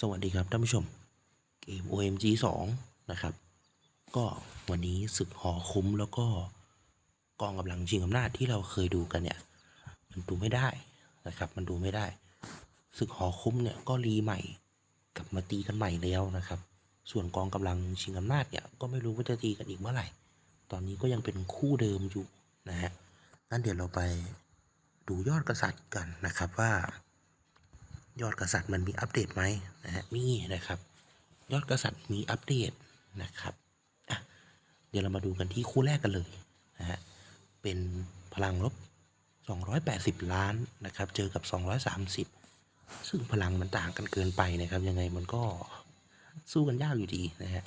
สวัสดีครับท่านผู้ชม เกม OMG 2 นะครับ ก็วันนี้ศึกหอคุ้มแล้วก็กองกำลังชิงอำนาจที่เราเคยดูกันเนี่ย มันดูไม่ได้นะครับ มันดูไม่ได้ศึกหอคุ้มเนี่ยก็รีใหม่กลับมาตีกันใหม่แล้วนะครับ ส่วนกองกำลังชิงอำนาจเนี่ยก็ไม่รู้ว่าจะตีกันอีกเมื่อไหร่ ตอนนี้ก็ยังเป็นคู่เดิมอยู่นะฮะงั้นเดี๋ยวเราไปดูยอดกษัตริย์กันนะครับว่า ยอดกษัตริย์มันมีอัปเดตไหมนะฮะมีนะครับ ยอดกษัตริย์มีอัปเดตนะครับอะเดี๋ยวเรามาดูกันที่คู่แรกกันเลยนะฮะเป็นพลังลบ 280 ล้านนะครับ เจอกับ 230 ซึ่งพลังมันต่างกันเกินไปนะครับ ยังไงมันก็สู้กันยากอยู่ดีนะฮะ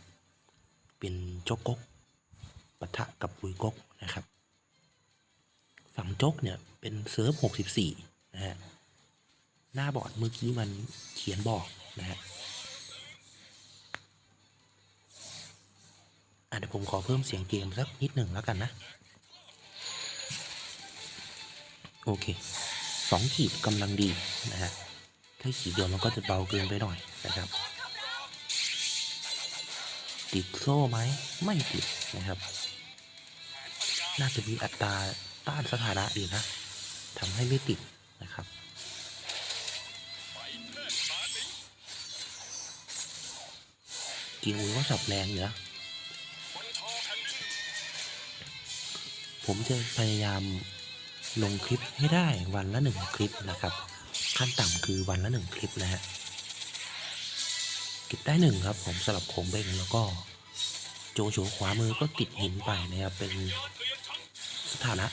เป็นจกกกปะทะกับปุยกกนะครับ ฝั่งจกเนี่ยเป็นเซิร์ฟ 64 นะฮะ หน้าบอร์ดเมื่อกี้มันเขียนบอกนะฮะอะเดี๋ยวผมขอเพิ่มเสียงเกมสักนิดหนึ่งแล้วกันนะ โอเคสองขีดกำลังดีนะฮะถ้าขีดเดียวมันก็จะเบาเกินไปหน่อยนะครับ ติดโซ่ไหมไม่ติดนะครับ น่าจะมีอัตราต้านสถานะดีนะทำให้ไม่ติดนะครับ กินอุ้ยว่าสับแรงอยู่นะผมจะพยายามลงคลิปให้ได้วันละหนึ่งคลิปนะครับ ขั้นต่ำคือวันละหนึ่งคลิปนะฮะเก็บได้หนึ่งครับ ผมสลับโคงเบ้งแล้วก็โจโฉขวามือก็ติดหินไปนะครับเป็นสถานะ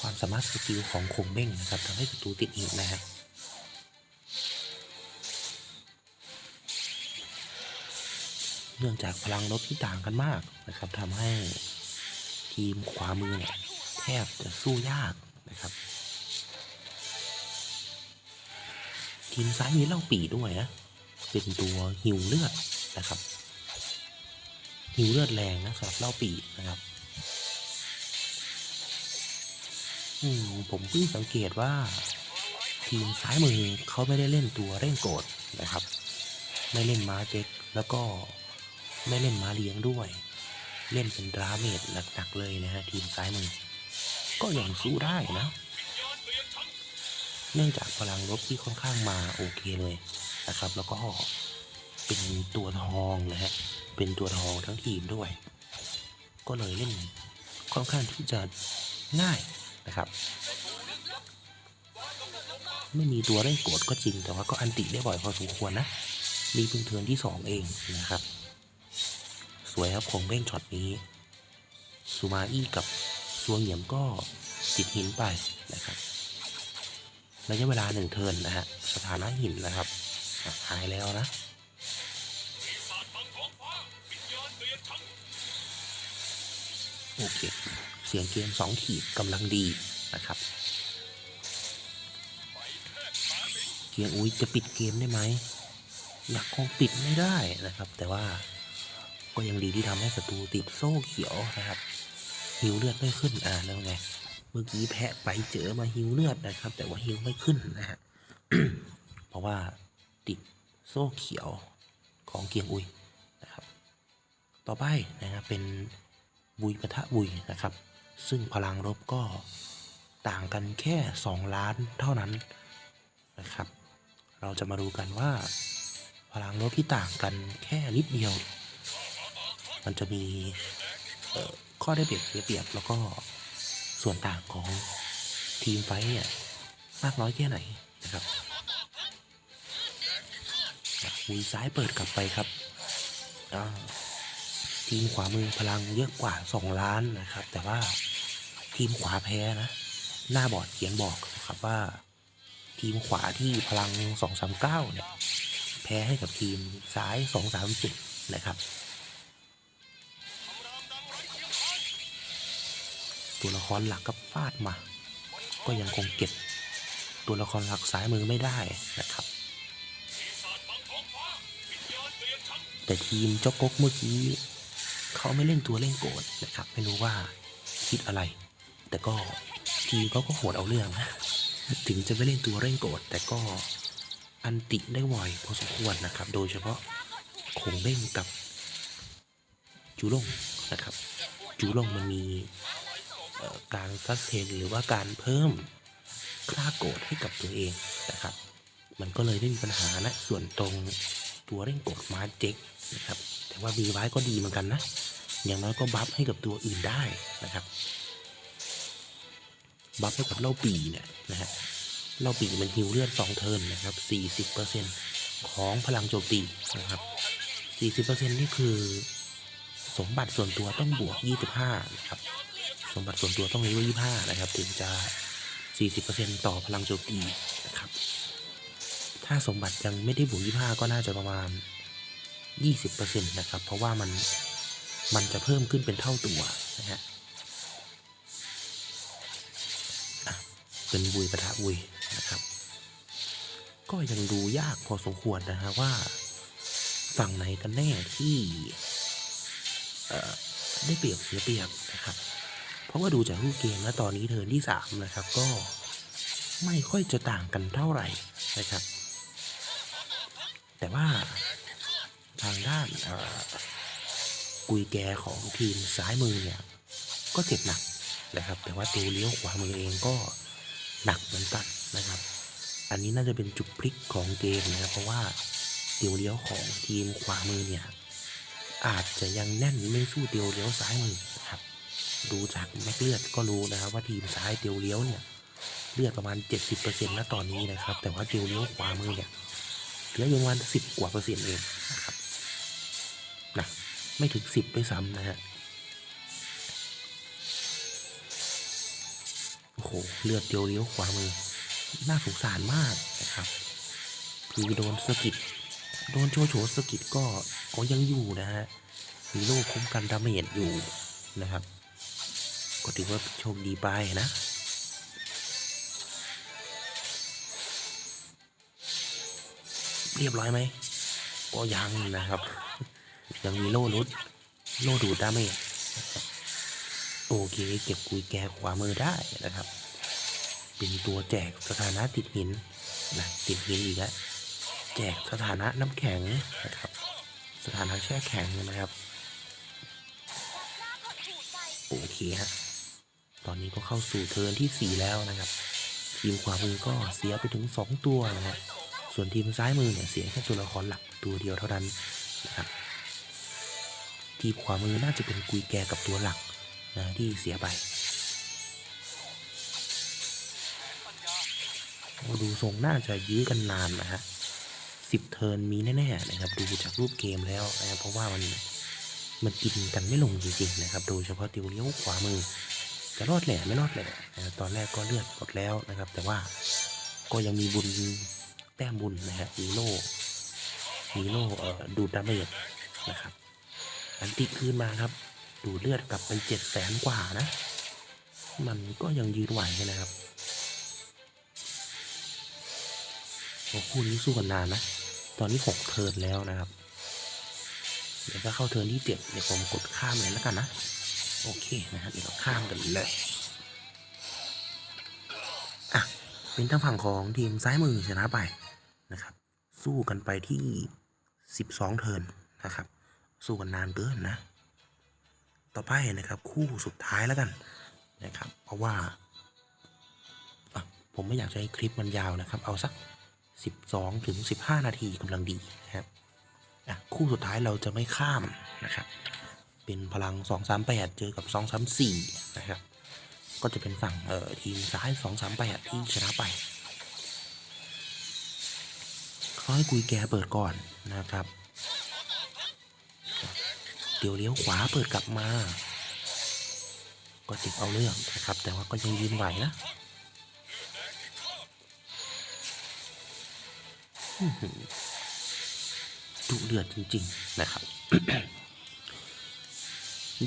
ความสามารถสกิลของโคงเบ้งนะครับทำให้ศัตรูติดหินนะฮะ เนื่องจากพลังลบที่ต่างกันมากนะครับทำให้ทีมขวามือเนี่ยแทบจะสู้ยากนะครับ ทีมซ้ายมีเล่าปีด้วยนะเป็นตัวหิวเลือดนะครับหิวเลือดแรงนะสำหรับเล่าปีนะครับอืมผมเพิ่งสังเกตว่า ทีมซ้ายมือเขาไม่ได้เล่นตัวเร่งโกรธนะครับ ไม่เล่นม้าเจ็กแล้วก็ ไม่เล่นม้าเลี้ยงด้วย เล่นเป็นดราเมจหนักๆเลยนะฮะทีมซ้ายมือ ก็ยังสู้ได้นะ เนื่องจากพลังลบที่ค่อนข้างมาโอเคเลยนะครับ แล้วก็เป็นตัวทองนะฮะ เป็นตัวทองทั้งทีมด้วย ก็เลยเล่นค่อนข้างที่จะง่ายนะครับไม่มีตัวเร่งโกรธก็จริง แต่ว่าก็อันติได้บ่อยพอสมควรนะ มีเพิ่งเทินที่สองเองนะครับ วยครับคงเบ้งช็อตนี้ซูมาอี้กับซัวเหยียมก็ติดหินไปนะครับระยะเวลาหนึ่งเทินนะฮะสถานะหินนะครับหายแล้วนะโอเค เสียงเกมสองขีดกำลังดีนะครับเกียงอุ้ยจะปิดเกมได้ไหมอยากคงปิดไม่ได้นะครับ แต่ว่า ก็ยังดีที่ทำให้ศัตรูติดโซ่เขียวนะครับหิวเลือดไม่ขึ้นอ่าแล้วไง เมื่อกี้แพะไปเจอมาหิวเลือดนะครับ แต่ว่าหิวไม่ขึ้นนะฮะเพราะว่าติดโซ่เขียวของเกียงอุยนะครับ ต่อไปนะครับเป็นบุยปะทะบุยนะครับ ซึ่งพลังรบก็ต่างกันแค่ 2 ล้านเท่านั้นนะครับ เราจะมาดูกันว่า พลังลบที่ต่างกันแค่นิดเดียว มันจะมีข้อได้เปรียบเสียเปรียบแล้วก็ส่วนต่างของทีมไฟท์เนี่ยมากน้อยแค่ไหนนะครับมือซ้ายเปิดกลับไปครับทีมขวามือพลังเยอะกว่า 2 ล้านนะครับ แต่ว่าทีมขวาแพ้นะ หน้าบอร์ดเขียนบอกนะครับว่า ทีมขวาที่พลัง 239 เนี่ย แพ้ให้กับทีมซ้าย 237 นะครับ ตัวละครหลักก็ฟาดมา ก็ยังคงเก็บตัวละครหลักซ้ายมือไม่ได้นะครับ แต่ทีมเจ้ากกเมื่อกี้เขาไม่เล่นตัวเล่นโกรธนะครับ ไม่รู้ว่าคิดอะไร แต่ก็ทีมเขาก็โหดเอาเรื่องนะถึงจะไม่เล่นตัวเร่งโกรธแต่ก็อันติได้บ่อยพอสมควรนะครับ โดยเฉพาะคงเบ้งกับจูลงนะครับ จูลงมันมี การซัสเทนหรือว่าการเพิ่มค่าโกรธให้กับตัวเองนะครับ มันก็เลยไม่มีปัญหานะ ส่วนตรงตัวเร่งโกรธมาเจ็กนะครับ แต่ว่ามีไว้ก็ดีเหมือนกันนะ อย่างน้อยก็บัฟให้กับตัวอื่นได้นะครับ บัฟให้กับเล่าปีเนี่ยนะฮะ เล่าปีมันฮิวเลือด2เทิร์นนะครับ 40%ของพลังโจมตีนะครับ 40%นี่คือสมบัติส่วนตัวต้องบวก 25 นะครับ สมบัติส่วนตัวต้องเลเวล25นะครับ ถึงจะ40%ต่อพลังโจมตีนะครับ ถ้าสมบัติยังไม่ได้บวก25ก็น่าจะประมาณ20%นะครับ เพราะว่ามันมันจะเพิ่มขึ้นเป็นเท่าตัวนะฮะเป็นบุยปะทะบุยนะครับ ก็ยังดูยากพอสมควรนะฮะว่าฝั่งไหนกันแน่ที่ได้เปรียบเสียเปรียบนะครับ เพราะว่าดูจากรูปเกมแล้วตอนนี้เทิร์นที่สามนะครับ ก็ไม่ค่อยจะต่างกันเท่าไหร่นะครับ แต่ว่าทางด้านกุยแกของทีมซ้ายมือเนี่ยก็เจ็บหนักนะครับ แต่ว่าตัวเลี้ยวขวามือเองก็หนักเหมือนกันนะครับ อันนี้น่าจะเป็นจุดพลิกของเกมนะครับ เพราะว่าเตียวเลี้ยวของทีมขวามือเนี่ยอาจจะยังแน่นไม่สู้เตียวเลี้ยวซ้ายมือ ดูจากแม็กเลือดก็รู้นะครับว่าทีมซ้ายเตียวเลี้ยวเนี่ยเลือดประมาณ 70%ณตอนนี้นะครับ แต่ว่าเตียวเลี้ยวขวามือเนี่ยเหลืออยู่ประมาณ10 กว่าเปอร์เซ็นต์เองนะครับนะไม่ถึง 10ด้วยซ้ำนะฮะโอ้โหเลือดเดียวเลี้ยวขวามือ น่าสงสารมากนะครับคือโดนสกิดโดนโชโฉสกิดก็ก็ยังอยู่นะฮะมีโล่คุ้มกันดาเมจอยู่นะครับ ก็ถือว่าโชคดีไปนะเรียบร้อยไหมก็ยังนะครับ ยังมีโล่นุดโล่ดูดไดาเมโอเคเก็บกุยแกขวามือได้นะครับ เป็นตัวแจกสถานะติดหินนะติดหินอีกแล้วแจกสถานะน้ำแข็งนะครับ สถานะแช่แข็งนะครับโอเคฮะ ตอนนี้ก็เข้าสู่เทิร์นที่ 4 แล้วนะครับ ทีมขวามือก็เสียไปถึง 2 ตัวนะฮะส่วนทีมซ้ายมือเนี่ยเสียแค่ตัวละครหลักตัวเดียวเท่านั้นนะครับทีมขวามือน่าจะเป็นกุยแกกับตัวหลักนะที่เสียไปดูทรงน่าจะยื้อกันนานนะฮะสิบเทิร์นมีแน่ๆนะครับ ดูจากรูปเกมแล้วนะเพราะว่ามันมันกินกันไม่ลงจริงๆนะครับ โดยเฉพาะติวเลี้ยวขวามือ จะรอดแหล่ไม่รอดแหล่นะตอนแรกก็เลือดหมดแล้วนะครับ แต่ว่าก็ยังมีบุญแต้มบุญนะฮะมีโล่มีโล่เอ่อดูดดาเมจนะครับ อันติคืนมาครับ ดูดเลือดกลับไปเจ็ดแสนกว่านะ มันก็ยังยืนไหวนะครับโอ้คู่นี้สู้กันนานนะ ตอนนี้หกเทิร์นแล้วนะครับ เดี๋ยวถ้าเข้าเทิร์นที่เจ็ดเดี๋ยวผมกดข้ามเลยแล้วกันนะ โอเคนะครับเดี๋ยวเราข้ามกันเลยอะเป็นทางฝั่งของทีมซ้ายมือชนะไปนะครับ สู้กันไปที่สิบสองเทิร์นนะครับ สู้กันนานเกินนะ ต่อไปนะครับคู่สุดท้ายแล้วกันนะครับ เพราะว่าอะผมไม่อยากจะให้คลิปมันยาวนะครับ เอาสัก 12ถึง15 นาทีกำลังดีนะครับอะคู่สุดท้ายเราจะไม่ข้ามนะครับ เป็นพลัง 238 เจอกับ 234 นะครับ ก็จะเป็นฝั่งเอ่อทีมซ้าย 238 ที่ชนะไปเขาให้กุยแกเปิดก่อนนะครับ เดี๋ยวเลี้ยวขวาเปิดกลับมา ก็เจ็บเอาเรื่องนะครับ แต่ว่าก็ยังยืนไหวนะดุเดือดจริง ๆ นะครับ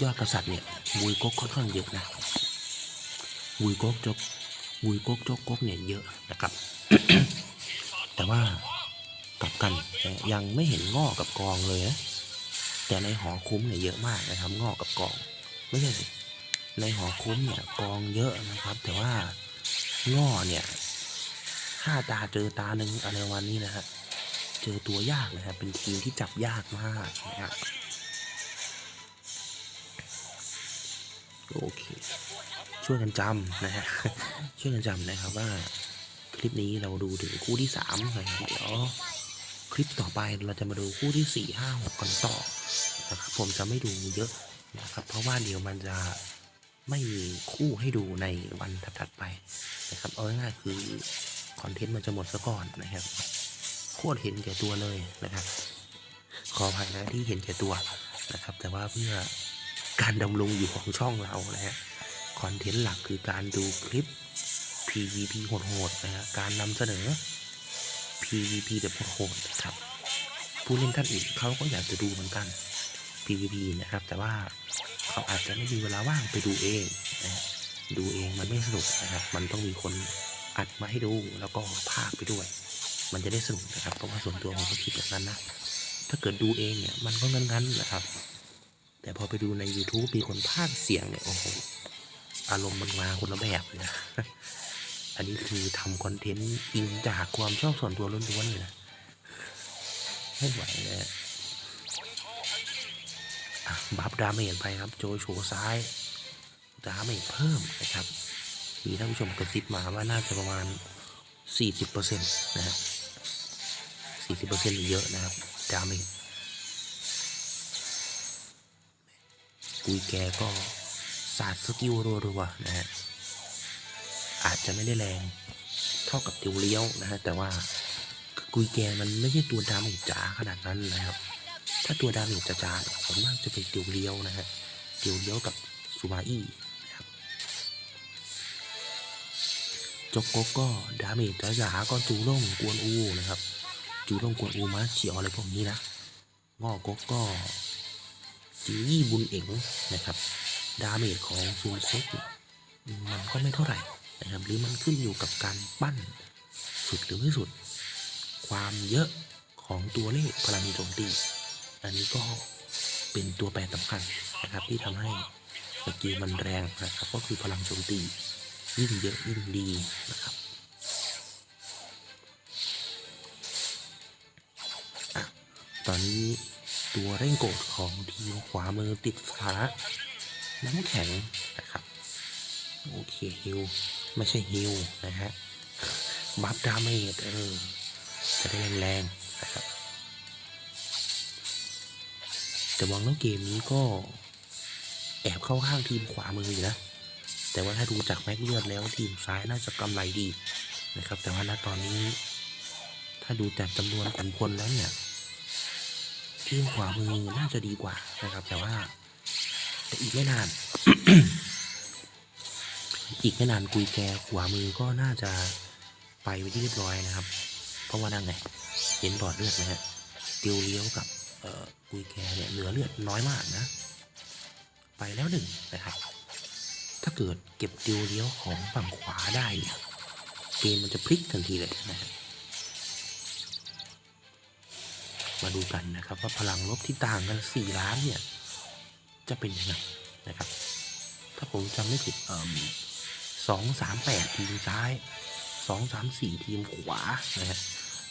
ยอดกษัตริย์เนี่ยวุยก๊กค่อนข้างเยอะนะวุยก๊กจกวุยก๊กจกก๊กเนี่ยเยอะนะครับ แต่ว่ากลับกันยังไม่เห็นงอกกับกองเลยนะแต่ในหอคุ้มเนี่ยเยอะมากนะครับงอกกับกอง ไม่ใช่สิในหอคุ้มเนี่ยกองเยอะนะครับ แต่ว่างอเนี่ยห้าตาเจอตาหนึ่งอะไรประมาณนี้นะฮะเจอตัวยากนะครับเป็นทีมที่จับยากมากนะครั โอเค ช่วยกันจำนะฮะ ช่วยกันจำนะครับว่าคลิปนี้เราดูถึงคู่ที่สามนะครับเดี๋ยวคลิปต่อไปเราจะมาดูคู่ที่สี่ห้าหกกันต่อนะครับผมจะไม่ดูเยอะนะครับ เพราะว่าเดี๋ยวมันจะไม่มีคู่ให้ดูในวันถัดๆไปนะครับเอาง่ายๆคือคอนเทนต์มันจะหมดซะก่อนนะครับโคตรเห็นแก่ตัวเลยนะครับ ขออภัยนะที่เห็นแก่ตัวนะครับ แต่ว่าเพื่อ การดำรงอยู่ของช่องเรานะฮะคอนเทนต์หลักคือการดูคลิป PVP โหดๆนะฮะการนำเสนอ PVP แบบโหดๆครับ ผู้เล่นท่านอื่นเขาก็อยากจะดูเหมือนกัน PVP นะครับ แต่ว่าเขาอาจจะไม่มีเวลาว่างไปดูเองนะฮะดูเองมันไม่สนุกนะครับ มันต้องมีคนอัดมาให้ดูแล้วก็พากไปด้วย มันจะได้สนุกนะครับ เพราะว่าส่วนตัวผมก็คิดแบบนั้นนะ ถ้าเกิดดูเองเนี่ยมันก็งั้นๆนะครับ แต่พอไปดูใน YouTube มีคนพากเสียงเนี่ยโอ้โหอารมณ์มันมาคนละแบบเนะ อันนี้คือทำคอนเทนต์อิงจากความชอบส่วนตัวล้วนๆเลยนะไม่ไหวเลยบัฟดาเมจไปครับ โจยโฉซ้ายดาเมจเพิ่มนะครับ มีท่านผู้ชมกระซิบมาว่าน่าจะประมาณ 40%นะฮะ40%เยอะนะครับดาเมจ กุยแกก็สาดสกิลรัวๆนะฮะอาจจะไม่ได้แรงเท่ากับติวเลี้ยวนะฮะแต่ว่ากุยแกมันไม่ใช่ตัวดาเมจจ๋าขนาดนั้นนะครับ ถ้าตัวดาเมจจ๋าส่วนมากจะเป็นติวเลี้ยวนะฮะติวเลี้ยวกับซูมาอี้นะครับจกโกกก็ดาเมจจ๋าก็จูล่งกวนอูนะครับ จูล่งกวนอูมาเฉียวอะไรพวกนี้นะงอกกก็ จิวยี่บุญเอ๋งนะครับ ดาเมจของซูเซ็กมันก็ไม่เท่าไหร่นะครับ หรือมันขึ้นอยู่กับการปั้นสุดหรือไม่สุด ความเยอะของตัวเลขพลังโจมตี อันนี้ก็เป็นตัวแปรสำคัญนะครับที่ทำให้สกิลมันแรงนะครับ ก็คือพลังโจมตียิ่งเยอะยิ่งดีนะครับตอนนี้ ตัวเร่งโกรธของทีมขวามือติดขาน้ำแข็งนะครับ โอเคฮิวไม่ใช่ฮิวนะฮะบัฟดาเมจเออจะได้แรงๆนะครับแต่มองแล้วเกมนี้ก็แอบเข้าข้างทีมขวามืออยู่นะ แต่ว่าถ้าดูจากแม็กเลือดแล้วทีมซ้ายน่าจะกำไรดีนะครับ แต่ว่าณตอนนี้ ถ้าดูจากจำนวนขุนพลแล้วเนี่ย ทีมขวามือน่าจะดีกว่านะครับ แต่ว่าแต่อีกไม่นาน อีกไม่นานกุยแกขวามือก็น่าจะไปไปที่เรียบร้อยนะครับ เพราะว่านั่งไงเห็นหลอดเลือดไหมฮะเตียวเลี้ยวกับเอ่อกุยแกเนี่ยเหลือเลือดน้อยมากนะ ไปแล้วหนึ่งนะครับ ถ้าเกิดเก็บเตียวเลี้ยวของฝั่งขวาได้เนี่ยเกมมันจะพลิกทันทีเลยนะฮะ มาดูกันนะครับว่าพลังลบที่ต่างกันสี่ล้านเนี่ย จะเป็นยังไงนะครับ ถ้าผมจำไม่ผิดเอ่อสองสามแปดทีมซ้ายสองสามสี่ทีมขวานะฮะ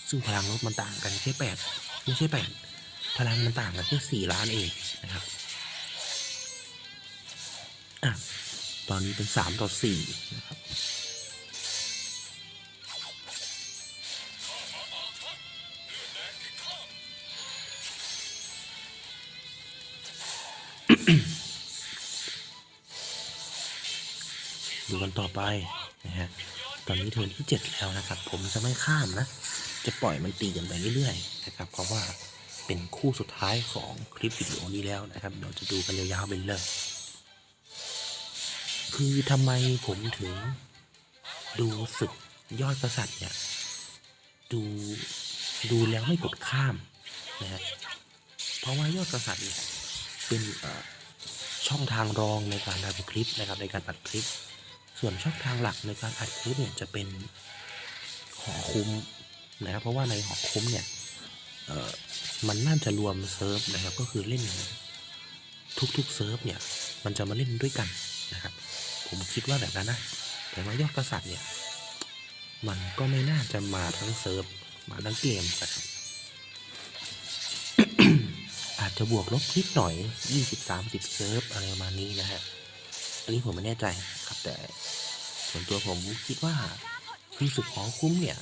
ซึ่งพลังลบมันต่างกันแค่แปดไม่ใช่แปดพลังมันต่างกันแค่สี่ล้านเองนะครับอะตอนนี้เป็นสามต่อสี่นะครับ ดูกันต่อไปนะฮะตอนนี้เทิร์นที่ 7 แล้วนะครับ ผมจะไม่ข้ามนะ จะปล่อยมันตีกันไปเรื่อยๆนะครับเพราะว่าเป็นคู่สุดท้ายของคลิปวิดีโอนี้แล้วนะครับเดี๋ยวจะดูกันยาวๆเป็นเลยคือทำไมผมถึงดูศึกยอดกษัตริย์เนี่ยดูดูแล้วไม่กดข้ามนะฮะเพราะว่ายอดกษัตริย์เนี่ยเป็นช่องทางรองในการทำคลิปนะครับในการอัดคลิป ส่วนช่องทางหลักในการอัดคลิปเนี่ยจะเป็นหอคุ้มนะครับ เพราะว่าในหอคุ้มเนี่ยมันน่าจะรวมเซิร์ฟนะครับ ก็คือเล่นทุกๆเซิร์ฟเนี่ย มันจะมาเล่นด้วยกันนะครับ ผมคิดว่าแบบนั้นนะ แต่ว่ายอดกษัตริย์เนี่ย มันก็ไม่น่าจะมาทั้งเซิร์ฟมาทั้งเกมนะครับอาจจะบวกลบนิดหน่อย 20-30 เซิร์ฟอะไรประมาณนี้นะฮะ อันนี้ผมไม่แน่ใจครับ แต่ส่วนตัวผมคิดว่ารู้สึกหอคุ้มเนี่ย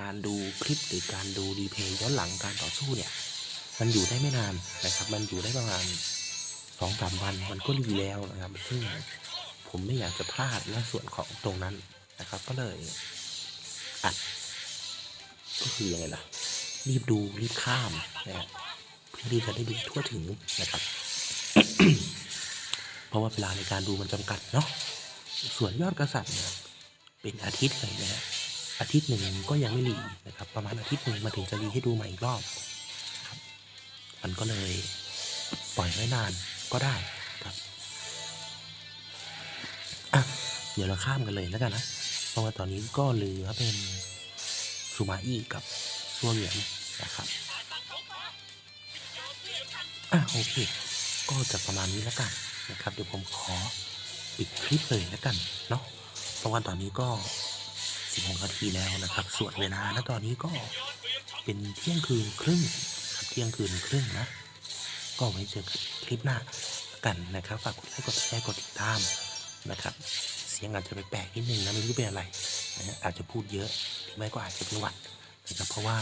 การดูคลิปหรือการดูรีเพย์ย้อนหลังการต่อสู้เนี่ย มันอยู่ได้ไม่นานนะครับ มันอยู่ได้ประมาณสองสามวันมันก็รีแล้วนะครับ ซึ่งผมไม่อยากจะพลาดในส่วนของตรงนั้นนะครับ ก็เลยอัดก็คือยังไงล่ะ รีบดูรีบข้ามนะฮะเพื่อที่จะได้ดูทั่วถึงนะครับ เพราะว่าเวลาในการดูมันจำกัดเนาะส่วนยอดกษัตริย์เนี่ยเป็นอาทิตย์เลยนะฮะอาทิตย์หนึ่งก็ยังไม่รีนะครับ ประมาณอาทิตย์หนึ่งมาถึงจะรีให้ดูใหม่อีกรอบครับมันก็เลยปล่อยไว้นานก็ได้ครับเดี๋ยวเราข้ามกันเลยแล้วกันนะเพราะว่าตอนนี้ก็เหลือเป็นซูมาอี้กับซัวเหวียนนะครับอะโอเค ก็จะประมาณนี้แล้วกัน นะครับเดี๋ยวผมขอปิดคลิปเลยแล้วกันเนาะเพราะว่าตอนนี้ก็16นาทีแล้วนะครับ ส่วนเวลาณตอนนี้ก็เป็นเที่ยงคืนครึ่งครับเที่ยงคืนครึ่งนะ ก็ไว้เจอกันคลิปหน้ากันนะครับฝากกดไลค์กดแชร์กดติดตามนะครับ เสียงอาจจะไปแปลกๆนิดนึงนะไม่รู้เป็นอะไรนะฮะอาจจะพูดเยอะหรือไม่ก็อาจจะเป็นหวัดนะครับ เพราะว่า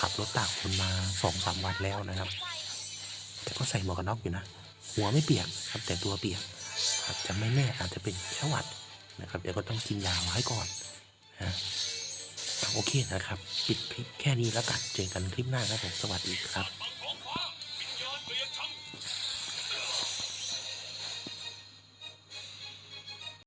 ขับรถตากฝนมาสองสามวันแล้วนะครับ แต่ก็ใส่หมวกกันน็อกอยู่นะ หัวไม่เปียกครับแต่ตัวเปียกอาจจะไม่แน่อาจจะเป็นแค่หวัดนะครับเดี๋ยวก็ต้องกินยาไว้ก่อนนะโอเคนะครับ ปิดคลิปแค่นี้แล้วกันเจอกันคลิปหน้าครับผมสวัสดีครับ